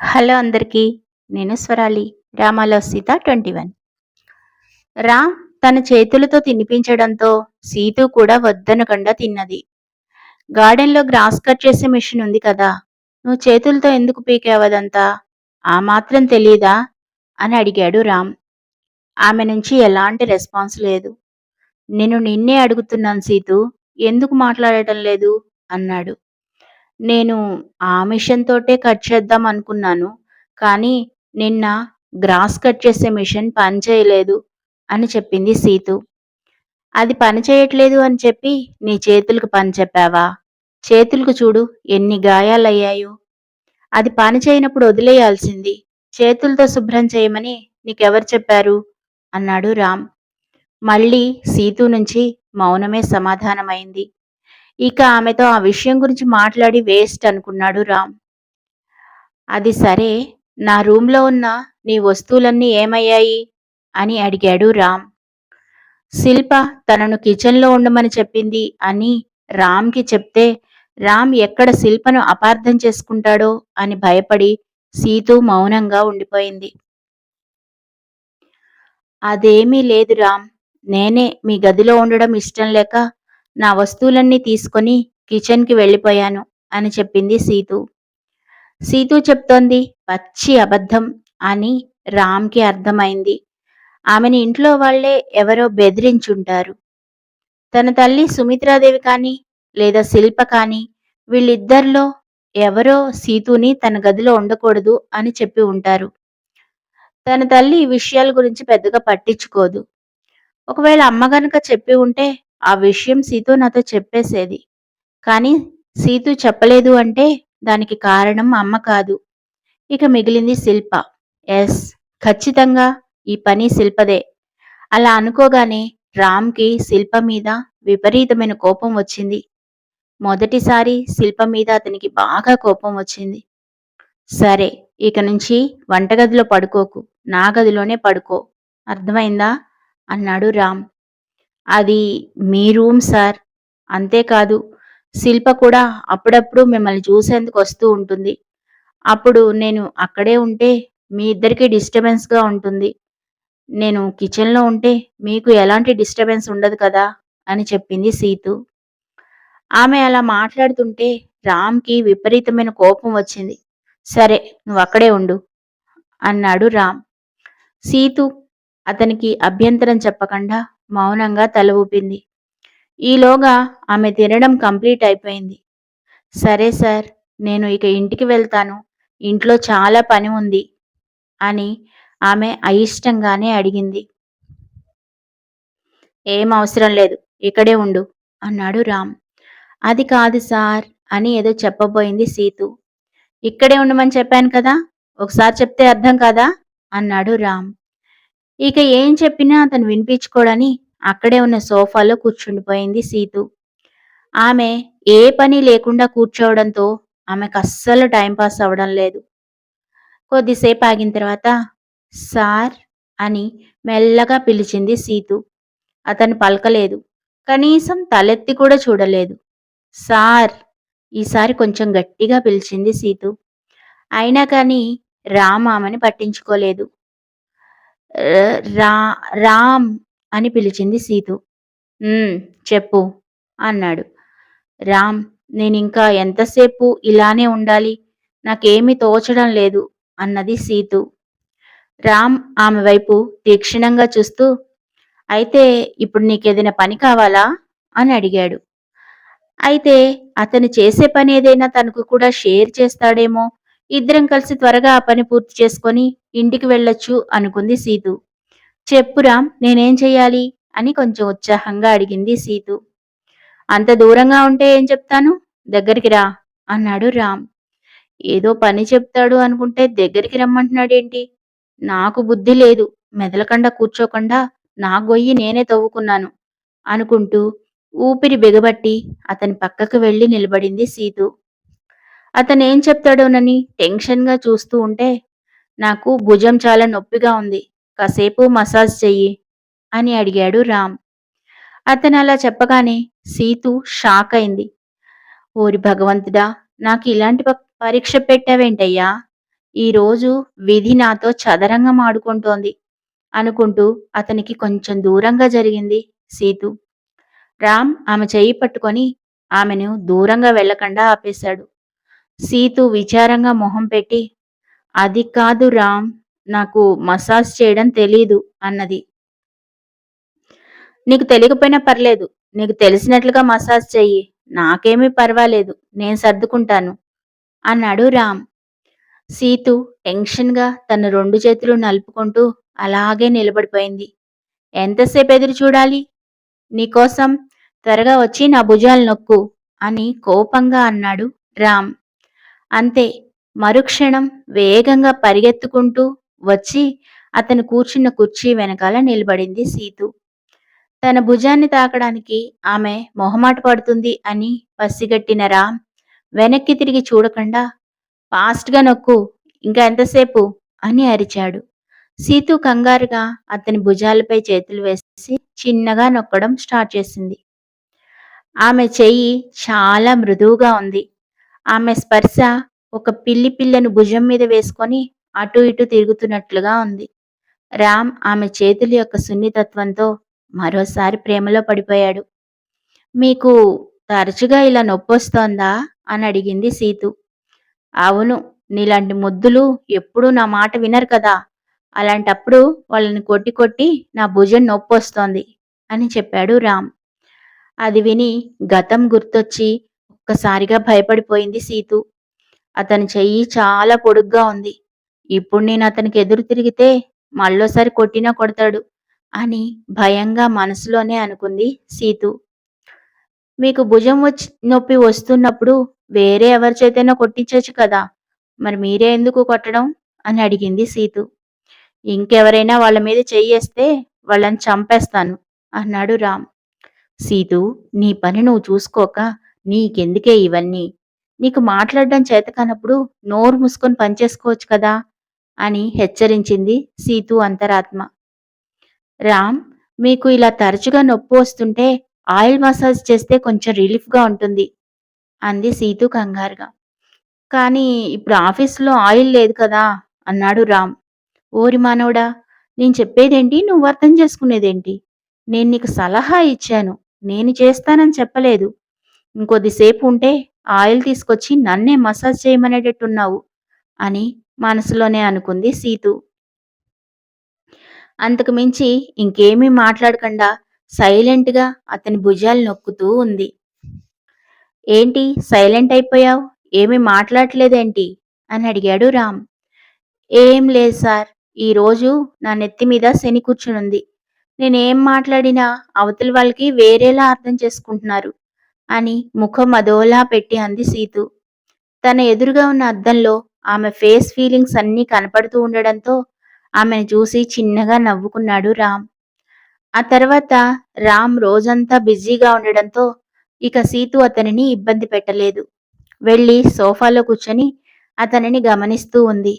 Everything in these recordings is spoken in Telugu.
హలో అందరికీ నేను స్వరాలి రామాలో సీత ట్వంటీ వన్. రామ్ తన చేతులతో తినిపించడంతో సీతు కూడా వద్దనకుండా తిన్నది. గార్డెన్లో గ్రాస్ కట్ చేసే మిషన్ ఉంది కదా నువ్వు చేతులతో ఎందుకు పీకేవదంతా ఆ మాత్రం తెలీదా? అని అడిగాడు రామ్. ఆమె నుంచి ఎలాంటి రెస్పాన్స్ లేదు. నేను నిన్నే అడుగుతున్నాను సీతు ఎందుకు మాట్లాడటం లేదు? అన్నాడు. నేను ఆ మిషన్ తోటే కట్ చేద్దాం అనుకున్నాను కానీ నిన్న గ్రాస్ కట్ చేసే మిషన్ పని చేయలేదు అని చెప్పింది సీతు. అది పని చేయట్లేదు అని చెప్పి నీ చేతులకు పని చెప్పావా? చేతులకు చూడు ఎన్ని గాయాలయ్యాయో. అది పని చేయనప్పుడు వదిలేయాల్సింది. చేతులతో శుభ్రం చేయమని నీకెవరు చెప్పారు? అన్నాడు రామ్. మళ్ళీ సీతు నుంచి మౌనమే సమాధానమైంది. ఇక ఆమెతో ఆ విషయం గురించి మాట్లాడి వేస్ట్ అనుకున్నాడు రామ్. అది సరే నా రూమ్లో ఉన్న నీ వస్తువులన్నీ ఏమయ్యాయి? అని అడిగాడు రామ్. శిల్ప తనను కిచెన్లో ఉండమని చెప్పింది అని రామ్కి చెప్తే రామ్ ఎక్కడ శిల్పను అపార్థం చేసుకుంటాడో అని భయపడి సీతు మౌనంగా ఉండిపోయింది. అదేమీ లేదు రామ్. నేనే మీ గదిలో ఉండడం ఇష్టం లేక నా వస్తువులన్నీ తీసుకొని కిచెన్కి వెళ్ళిపోయాను అని చెప్పింది సీతు. సీతు చెప్తోంది పచ్చి అబద్ధం అని రామ్కి అర్థమైంది. ఆమెని ఇంట్లో వాళ్ళే ఎవరో బెదిరించుంటారు. తన తల్లి సుమిత్రాదేవి కానీ లేదా శిల్ప కానీ వీళ్ళిద్దరిలో ఎవరో సీతుని తన గదిలో ఉండకూడదు అని చెప్పి ఉంటారు. తన తల్లి ఈ విషయాల గురించి పెద్దగా పట్టించుకోదు. ఒకవేళ అమ్మ గనుక చెప్పి ఉంటే ఆ విషయం సీతో నాతో చెప్పేసేది. కానీ సీతు చెప్పలేదు అంటే దానికి కారణం అమ్మ కాదు. ఇక మిగిలింది శిల్ప. ఎస్ ఖచ్చితంగా ఈ పని శిల్పదే. అలా అనుకోగానే రామ్కి శిల్ప మీద విపరీతమైన కోపం వచ్చింది. మొదటిసారి శిల్ప మీద అతనికి బాగా కోపం వచ్చింది. సరే ఇక నుంచి వంటగదిలో పడుకోకు. నా గదిలోనే పడుకో. అర్థమైందా? అన్నాడు రామ్. అది మీ రూమ్ సార్. అంతేకాదు శిల్ప కూడా అప్పుడప్పుడు మిమ్మల్ని చూసేందుకు వస్తూ ఉంటుంది. అప్పుడు నేను అక్కడే ఉంటే మీ ఇద్దరికి డిస్టర్బెన్స్గా ఉంటుంది. నేను కిచెన్లో ఉంటే మీకు ఎలాంటి డిస్టర్బెన్స్ ఉండదు కదా అని చెప్పింది సీతు. ఆమె అలా మాట్లాడుతుంటే రామ్కి విపరీతమైన కోపం వచ్చింది. సరే నువ్వు అక్కడే ఉండు అన్నాడు రామ్. సీతు అతనికి అభ్యంతరం చెప్పకుండా మౌనంగా తల ఊపింది. ఈలోగా ఆమె తినడం కంప్లీట్ అయిపోయింది. సరే సార్ నేను ఇక ఇంటికి వెళ్తాను. ఇంట్లో చాలా పని ఉంది అని ఆమె అయిష్టంగానే అడిగింది. ఏం అవసరం లేదు ఇక్కడే ఉండు అన్నాడు రామ్. అది కాదు సార్ అని ఏదో చెప్పబోయింది సీతు. ఇక్కడే ఉండమని చెప్పాను కదా ఒకసారి చెప్తే అర్థం కాదా? అన్నాడు రామ్. ఇక ఏం చెప్పినా అతను వినిపించుకోడని అక్కడే ఉన్న సోఫాలో కూర్చుండిపోయింది సీతు. ఆమె ఏ పని లేకుండా కూర్చోవడంతో ఆమెకు అస్సలు టైంపాస్ అవ్వడం లేదు. కొద్దిసేపు ఆగిన తర్వాత సార్ అని మెల్లగా పిలిచింది సీతు. అతను పలకలేదు. కనీసం తలెత్తి కూడా చూడలేదు. సార్ ఈసారి కొంచెం గట్టిగా పిలిచింది సీతు. అయినా కానీ రామామని పట్టించుకోలేదు. రా రామ్ అని పిలిచింది సీతు. చెప్పు అన్నాడు. రామ్ నేను ఇంకా ఎంతసేపు ఇలానే ఉండాలి? నాకేమీ తోచడం లేదు అన్నది సీతు. రామ్ ఆమె వైపు తీక్షణంగా చూస్తూ అయితే ఇప్పుడు నీకేదైనా పని కావాలా? అని అడిగాడు. అయితే అతను చేసే పని ఏదైనా తనకు కూడా షేర్ చేస్తాడేమో. ఇద్దరం కలిసి త్వరగా ఆ పని పూర్తి చేసుకొని ఇంటికి వెళ్ళొచ్చు అనుకుంది సీతు. చెప్పురా నేనేం చెయ్యాలి? అని కొంచెం ఉత్సాహంగా అడిగింది సీతు. అంత దూరంగా ఉంటే ఏం చెప్తాను? దగ్గరికి రా అన్నాడు రామ్. ఏదో పని చెప్తాడు అనుకుంటే దగ్గరికి రమ్మంటున్నాడేంటి? నాకు బుద్ధి లేదు. మెదలకుండా కూర్చోకుండా నా గొయ్యి నేనే తవ్వుకున్నాను అనుకుంటూ ఊపిరి బిగబట్టి అతని పక్కకు వెళ్ళి నిలబడింది సీతు. అతనేం చెప్తాడోనని టెన్షన్గా చూస్తూ ఉంటే నాకు భుజం చాలా నొప్పిగా ఉంది. కాసేపు మసాజ్ చెయ్యి అని అడిగాడు రామ్. అతను అలా చెప్పగానే సీతు షాక్ అయింది. ఓరి భగవంతుడా నాకు ఇలాంటి పరీక్ష పెట్టావేంటయ్యా? ఈరోజు విధి నాతో చదరంగం ఆడుకుంటోంది అనుకుంటూ అతనికి కొంచెం దూరంగా జరిగింది సీతు. రామ్ ఆమె చేయి పట్టుకొని ఆమెను దూరంగా వెళ్ళకుండా ఆపేశాడు. సీతు విచారంగా మొహం పెట్టి అది కాదు రామ్ నాకు మసాజ్ చేయడం తెలీదు అన్నది. నీకు తెలియకపోయినా పర్లేదు నీకు తెలిసినట్లుగా మసాజ్ చెయ్యి నాకేమీ పర్వాలేదు నేను సర్దుకుంటాను అన్నాడు రామ్. సీతు టెన్షన్గా తన రెండు చేతులు నలుపుకుంటూ అలాగే నిలబడిపోయింది. ఎంతసేపు ఎదురు చూడాలి? నీకోసం త్వరగా వచ్చి నా భుజాలు నొక్కు అని కోపంగా అన్నాడు రామ్. అంతే మరుక్షణం వేగంగా పరిగెత్తుకుంటూ వచ్చి అతను కూర్చున్న కుర్చీ వెనకాల నిలబడింది సీతు. తన భుజాన్ని తాకడానికి ఆమె మొహమాట పడుతుంది అని పసిగట్టిన రామ్ వెనక్కి తిరిగి చూడకుండా ఫాస్ట్గా నొక్కు ఇంకా ఎంతసేపు? అని అరిచాడు. సీతు కంగారుగా అతని భుజాలపై చేతులు వేసి చిన్నగా నొక్కడం స్టార్ట్ చేసింది. ఆమె చెయ్యి చాలా మృదువుగా ఉంది. ఆమె స్పర్శ ఒక పిల్లి పిల్లను భుజం మీద వేసుకొని అటు ఇటు తిరుగుతున్నట్లుగా ఉంది. రామ్ ఆమె చేతుల యొక్క సున్నితత్వంతో మరోసారి ప్రేమలో పడిపోయాడు. మీకు తరచుగా ఇలా నొప్పొస్తోందా? అని అడిగింది సీతు. అవును నీలాంటి ముద్దులు ఎప్పుడూ నా మాట వినరు కదా. అలాంటప్పుడు వాళ్ళని కొట్టి కొట్టి నా భుజం నొప్పొస్తోంది అని చెప్పాడు రామ్. అది విని గతం గుర్తొచ్చి ఒక్కసారిగా భయపడిపోయింది సీతు. అతని చెయ్యి చాలా పొడుగ్గా ఉంది. ఇప్పుడు నేను అతనికి ఎదురు తిరిగితే మళ్ళోసారి కొట్టినా కొడతాడు అని భయంగా మనసులోనే అనుకుంది సీతు. మీకు భుజం వచ్చి నొప్పి వస్తున్నప్పుడు వేరే ఎవరి చేతైనా కొట్టించవచ్చు కదా మరి మీరే ఎందుకు కొట్టడం అని అడిగింది సీతు. ఇంకెవరైనా వాళ్ళ మీద చెయ్యేస్తే వాళ్ళని చంపేస్తాను అన్నాడు రామ్. సీతు నీ పని నువ్వు చూసుకోక నీకెందుకే ఇవన్నీ? నీకు మాట్లాడడం చేత కానప్పుడు నోరు మూసుకొని పనిచేసుకోవచ్చు కదా అని హెచ్చరించింది సీతు అంతరాత్మ. రామ్ మీకు ఇలా తరచుగా నొప్పి వస్తుంటే ఆయిల్ మసాజ్ చేస్తే కొంచెం రిలీఫ్గా ఉంటుంది అంది సీతు కంగారుగా. కానీ ఇప్పుడు ఆఫీస్లో ఆయిల్ లేదు కదా అన్నాడు రామ్. ఓరి మానవుడా నేను చెప్పేదేంటి? నువ్వు అర్థం చేసుకునేదేంటి? నేను నీకు సలహా ఇచ్చాను నేను చేస్తానని చెప్పలేదు. ఇంకొద్దిసేపు ఉంటే ఆయిల్ తీసుకొచ్చి నన్నే మసాజ్ చేయమనేటట్టున్నావు అని మనసులోనే అనుకుంది సీతు. అంతకు మించి ఇంకేమీ మాట్లాడకుండా సైలెంట్గా అతని భుజాలు నొక్కుతూ ఉంది. ఏంటి సైలెంట్ అయిపోయావు? ఏమీ మాట్లాడలేదేంటి అని అడిగాడు రామ్. ఏం లేదు సార్ ఈరోజు నా నెత్తి మీద శని కూర్చునుంది. నేనేం మాట్లాడినా అవతలి వాళ్ళకి వేరేలా అర్థం చేసుకుంటున్నారు. అని ముఖం అదోలా పెట్టి అంది సీతు. తన ఎదురుగా ఉన్న అద్దంలో ఆమె ఫేస్ ఫీలింగ్స్ అన్నీ కనపడుతూ ఉండడంతో ఆమెను చూసి చిన్నగా నవ్వుకున్నాడు రామ్. ఆ తర్వాత రామ్ రోజంతా బిజీగా ఉండడంతో ఇక సీతు అతనిని ఇబ్బంది పెట్టలేదు. వెళ్ళి సోఫాలో కూర్చొని అతనిని గమనిస్తూ ఉంది.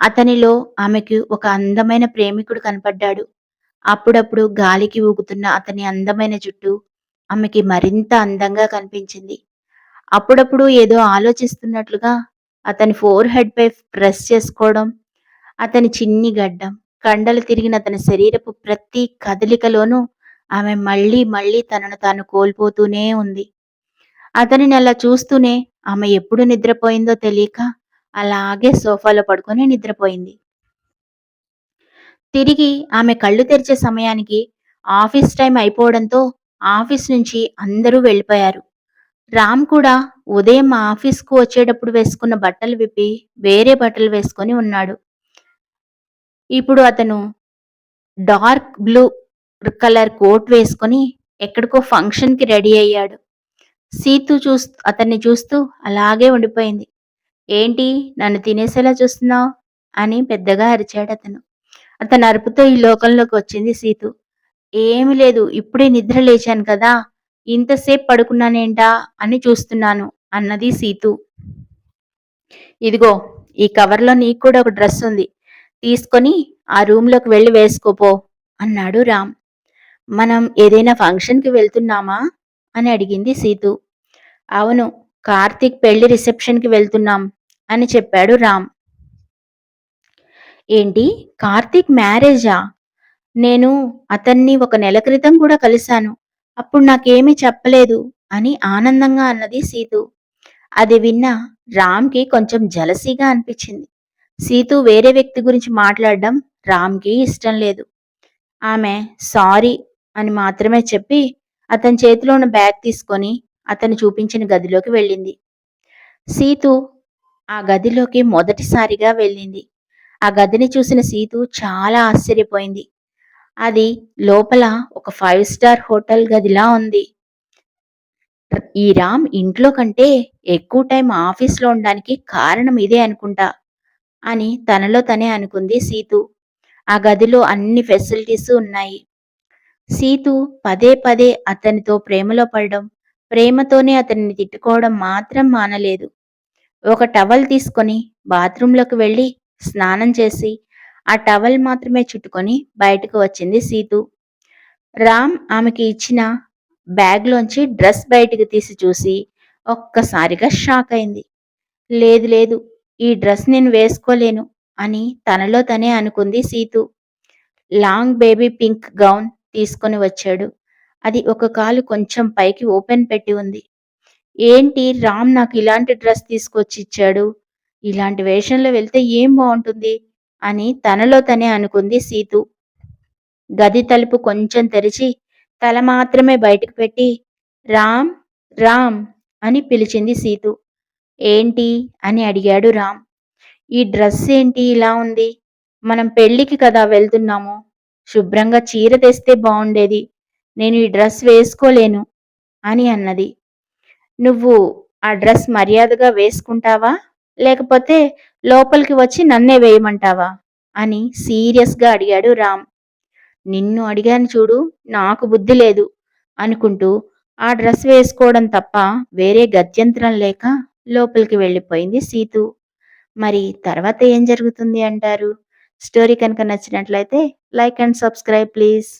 అతనిలో ఆమెకు ఒక అందమైన ప్రేమికుడు కనపడ్డాడు. అప్పుడప్పుడు గాలికి ఊగుతున్న అతని అందమైన జుట్టు ఆమెకి మరింత అందంగా కనిపించింది. అప్పుడప్పుడు ఏదో ఆలోచిస్తున్నట్లుగా అతని ఫోర్ హెడ్ పై ప్రెస్ చేసుకోవడం అతని చిన్ని గడ్డం కండలు తిరిగిన అతని శరీరపు ప్రతి కదలికలోనూ ఆమె మళ్ళీ మళ్ళీ తనను తాను కోల్పోతూనే ఉంది. అతనిని అలా చూస్తూనే ఆమె ఎప్పుడు నిద్రపోయిందో తెలియక అలాగే సోఫాలో పడుకొని నిద్రపోయింది. తిరిగి ఆమె కళ్ళు తెరిచే సమయానికి ఆఫీస్ టైం అయిపోవడంతో ఆఫీస్ నుంచి అందరూ వెళ్ళిపోయారు. రామ్ కూడా ఉదయం ఆఫీస్కు వచ్చేటప్పుడు వేసుకున్న బట్టలు విప్పి వేరే బట్టలు వేసుకొని ఉన్నాడు. ఇప్పుడు అతను డార్క్ బ్లూ కలర్ కోట్ వేసుకొని ఎక్కడికో ఫంక్షన్కి రెడీ అయ్యాడు. సీతు చూస్ అతన్ని చూస్తూ అలాగే ఉండిపోయింది. ఏంటి? నన్ను తినేసేలా చూస్తున్నావు? అని పెద్దగా అరిచాడు అతను. అతను అరుపుతో ఈ లోకంలోకి వచ్చింది సీతు. ఏమి లేదు ఇప్పుడే నిద్ర లేచాను కదా ఇంతసేపు పడుకున్నానేంటా అని చూస్తున్నాను అన్నది సీతు. ఇదిగో ఈ కవర్లో నీకు కూడా ఒక డ్రెస్ ఉంది తీసుకొని ఆ రూమ్లోకి వెళ్ళి వేసుకోపో అన్నాడు రామ్. మనం ఏదైనా ఫంక్షన్కి వెళ్తున్నామా అని అడిగింది సీతు. అవును కార్తీక్ పెళ్ళి రిసెప్షన్కి వెళ్తున్నాం అని చెప్పాడు రామ్. ఏంటి కార్తీక్ మ్యారేజా? నేను అతన్ని ఒక నెల క్రితం కూడా కలిశాను. అప్పుడు నాకేమీ చెప్పలేదు అని ఆనందంగా అన్నది సీతు. అది విన్న రామ్కి కొంచెం జలసీగా అనిపించింది. సీతు వేరే వ్యక్తి గురించి మాట్లాడడం రామ్కి ఇష్టం లేదు. ఆమె సారీ అని మాత్రమే చెప్పి అతని చేతిలో ఉన్న బ్యాగ్ తీసుకొని అతను చూపించిన గదిలోకి వెళ్ళింది. సీతు ఆ గదిలోకి మొదటిసారిగా వెళ్ళింది. ఆ గదిని చూసిన సీతు చాలా ఆశ్చర్యపోయింది. అది లోపల ఒక ఫైవ్ స్టార్ హోటల్ గదిలా ఉంది. ఈ రామ్ ఇంట్లో కంటే ఎక్కువ టైం ఆఫీస్లో ఉండడానికి కారణం ఇదే అనుకుంటా అని తనలో తనే అనుకుంది సీతు. ఆ గదిలో అన్ని ఫెసిలిటీస్ ఉన్నాయి. సీతు పదే పదే అతనితో ప్రేమలో పడడం ప్రేమతోనే అతన్ని తిట్టుకోవడం మాత్రం మానలేదు. ఒక టవల్ తీసుకొని బాత్రూంలోకి వెళ్ళి స్నానం చేసి ఆ టవల్ మాత్రమే చుట్టుకొని బయటకు వచ్చింది సీతు. రామ్ ఆమెకి ఇచ్చిన బ్యాగ్లోంచి డ్రెస్ బయటికి తీసి చూసి ఒక్కసారిగా షాక్ అయింది. లేదు లేదు ఈ డ్రెస్ నేను వేసుకోలేను అని తనలో తనే అనుకుంది Seethu. Long baby pink gown తీసుకొని వచ్చాడు. అది ఒక కాలు కొంచెం పైకి ఓపెన్ పెట్టి ఉంది. ఏంటి రామ్ నాకు ఇలాంటి డ్రెస్ తీసుకొచ్చి ఇచ్చాడు? ఇలాంటి వేషంలో వెళ్తే ఏం బాగుంటుంది? అని తనలో తనే అనుకుంది సీతు. గది తలుపు కొంచెం తెరిచి తల మాత్రమే బయటకు పెట్టి రామ్ రామ్ అని పిలిచింది సీతు. ఏంటి? అని అడిగాడు రామ్. ఈ డ్రెస్ ఏంటి? ఇలా ఉంది. మనం పెళ్ళికి కదా వెళ్తున్నాము. శుభ్రంగా చీర తెస్తే బాగుండేది నేను ఈ డ్రెస్ వేసుకోలేను అని అన్నది. నువ్వు ఆ డ్రెస్ మర్యాదగా వేసుకుంటావా? లేకపోతే లోపలికి వచ్చి నన్నే వేయమంటావా? అని సీరియస్గా అడిగాడు రామ్. నిన్ను అడిగాను చూడు నాకు బుద్ధి లేదు అనుకుంటూ ఆ డ్రెస్ వేసుకోవడం తప్ప వేరే గత్యంతరం లేక లోపలికి వెళ్ళిపోయింది సీతు. మరి తర్వాత ఏం జరుగుతుంది అంటారు? స్టోరీ కనుక నచ్చినట్లయితే లైక్ అండ్ సబ్స్క్రైబ్ ప్లీజ్.